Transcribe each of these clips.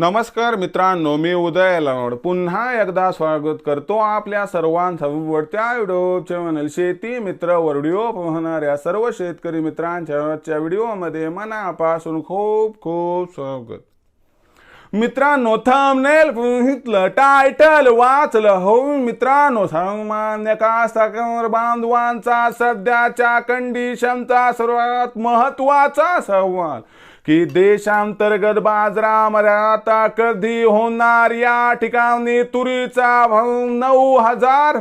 नमस्कार मित्रांनो मी उदय लावड पुन्हा एकदा स्वागत करतो आपल्या सर्वांचा आवडत्या युट्यूब चॅनल शेती मित्र व्हिडिओ पाहणाऱ्या सर्व शेतकरी मित्रांच्या व्हिडिओमध्ये मनापासून खूप खूप स्वागत. मित्रांनो थंबनेल पाहितलं टायटल वाचलं. हो मित्रांनो सामान्य कास्तकार बांधवांचा सध्याच्या कंडिशनचा सर्वात महत्त्वाचा सवाल. की देशांतर्गत बाजारामध्ये आता कधी होणार. या ठिकाणी तुरीचा भाव नऊ हजार.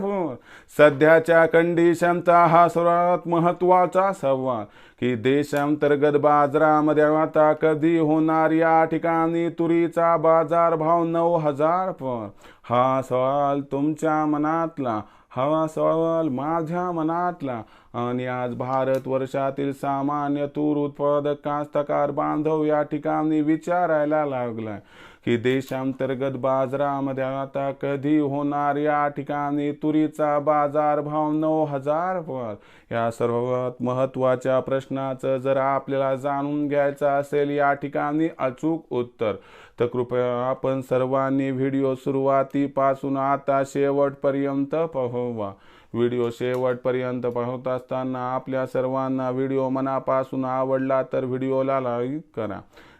सध्याच्या कंडिशनचा हा सर्वात महत्त्वाचा सवाल. की देशांतर्गत बाजारामध्ये आता कधी होणार. या ठिकाणी तुरीचा बाजार भाव नऊ हजार. पण हा सवाल तुमच्या मनातला हा सवाल माझ्या मनातला. आणि आज भारत वर्षातील सामान्य तूर उत्पादक कास्तकार बांधव या ठिकाणी विचारायला लागलाय. की देशांतर्गत बाजारामध्ये आता कधी होणार या ठिकाणी तुरीचा बाजार भाव नऊ हजार वर या सर्वात महत्त्वाच्या प्रश्नाचं जर आपल्याला जाणून घ्यायचं असेल या ठिकाणी अचूक उत्तर. तर कृपया आपण सर्वांनी व्हिडिओ सुरुवातीपासून आता शेवटपर्यंत पाहवा व्हिडिओ शेवटपर्यंत पाहत असताना आपल्या सर्वांना व्हिडिओ मनापासून आवडला तर व्हिडिओला लाईक करा.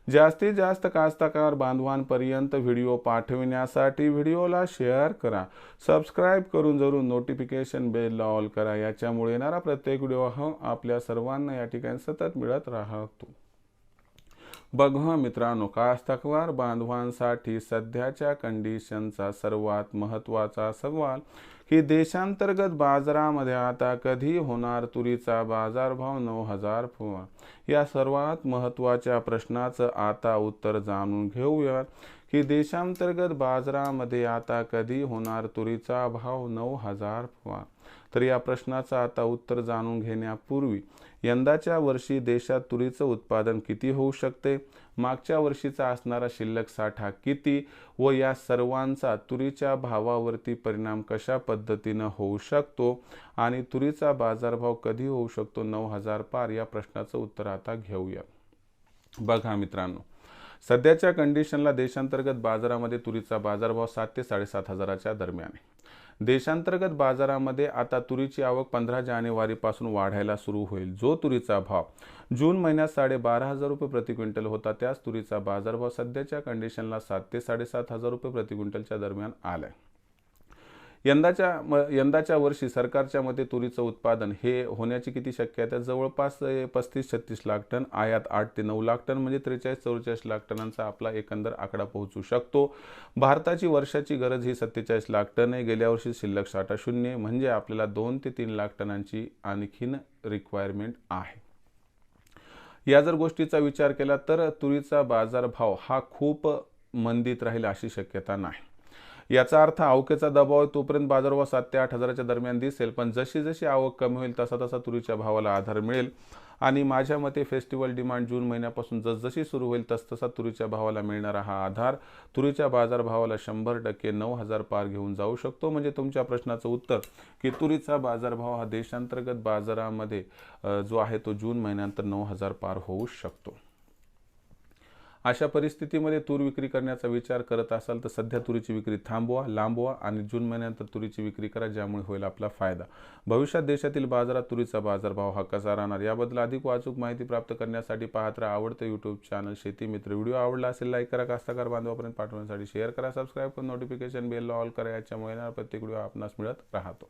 जास्तीत जास्त कास्तकार बांधवांपर्यंत व्हिडिओ पाठविण्यासाठी व्हिडिओला शेअर करा. सबस्क्राईब करून जरूर नोटिफिकेशन बेलला ऑल करा. याच्यामुळे येणारा प्रत्येक व्हिडिओ हा आपल्या सर्वांना या ठिकाणी सतत मिळत राहतो. बघा मित्रांनो कास्तकवार बांधवांसाठी सध्याच्या कंडिशनचा सर्वात महत्त्वाचा सवाल की देशांतर्गत बाजारामध्ये आता कधी होणार तुरीचा बाजारभाव नऊ हजार फुवा? या सर्वात महत्त्वाच्या प्रश्नाचं आता उत्तर जाणून घेऊया की देशांतर्गत बाजारामध्ये आता कधी होणार तुरीचा भाव नऊ हजार फुवा तर या प्रश्नाचं आता उत्तर जाणून घेण्यापूर्वी यंदाच्या वर्षी देशात तुरीचं उत्पादन किती होऊ शकते? मागच्या वर्षीचा असणारा शिल्लक साठा किती? व या सर्वांचा तुरीच्या भावावरती परिणाम कशा पद्धतीनं होऊ शकतो? आणि तुरीचा बाजारभाव कधी होऊ शकतो? नऊ हजार पार या प्रश्नाचं उत्तर आता घेऊया. बघा मित्रांनो सध्याच्या कंडिशनला देशांतर्गत बाजारामध्ये तुरीचा बाजारभाव सात ते साडेसात हजाराच्या दरम्यान आहे. देशांतर्गत बाजारामध्ये आता तुरीची आवक पंधरा जानेवारीपासून वाढायला सुरू होईल. जो तुरीचा भाव जून महिन्यात साडेबारा हजार रुपये प्रति क्विंटल होता त्याच तुरीचा बाजारभाव सध्याच्या कंडिशनला सात ते साडेसात हजार रुपये प्रति क्विंटलच्या दरम्यान आलाय. यंदाच्या म यंदाच्या वर्षी सरकारच्या मते तुरीचं उत्पादन हे होण्याची किती शक्यता आहे? जवळपास पस्तीस छत्तीस लाख टन आयात आठ ते नऊ लाख टन म्हणजे त्रेचाळीस चौवेचाळीस लाख टनांचा आपला एकंदर आकडा पोहोचू शकतो. भारताची वर्षाची गरज ही सत्तेचाळीस लाख टन आहे. गेल्या वर्षी शिल्लक साठा शून्य म्हणजे आपल्याला दोन ते तीन लाख टनांची आणखीन रिक्वायरमेंट आहे. या जर गोष्टीचा विचार केला तर तुरीचा बाजारभाव हा खूप मंदीत राहील अशी शक्यता नाही. याचा अर्थ आवकेचा दबाव तोपर्यंत बाजारभाव सात ते आठ हजाराच्या दरम्यान दिसेल. पण जशी जशी आवक कमी होईल तसा तसा तुरीच्या भावाला आधार मिळेल. आणि माझ्या मते फेस्टिवल डिमांड जून महिन्यापासून जसजशी सुरू होईल तसतसा तुरीच्या भावाला मिळणारा हा आधार तुरीच्या बाजारभावाला शंभर टक्के नऊ हजार पार घेऊन जाऊ शकतो. म्हणजे तुमच्या प्रश्नाचं उत्तर की तुरीचा बाजारभाव हा देशांतर्गत बाजारामध्ये जो आहे तो जून महिन्यानंतर नऊ हजार पार होऊ शकतो. अशा परिस्थितीमध्ये तूर विक्री करण्याचा विचार करत असाल तर सध्या तुरीची विक्री थांबवा लांबवा आणि जून महिन्यानंतर तुरीची विक्री करा ज्यामुळे होईल आपला फायदा. भविष्यात देशातील बाजारात तुरीचा बाजारभाव हा कसा राहणार. याबद्दल अधिक वाचूक माहिती प्राप्त करण्यासाठी पाहत राहा आवडतं यूट्यूब चॅनल शेती मित्र. व्हिडिओ आवडला असेल लाईक करा. कास्ताकार बांधवापर्यंत पाठवण्यासाठी शेअर करा. सबस्क्राईब करून नोटिफिकेशन बेल ऑल करा. याच्यामुळे येणार प्रत्येक व्हिडिओ आपणास मिळत राहतो.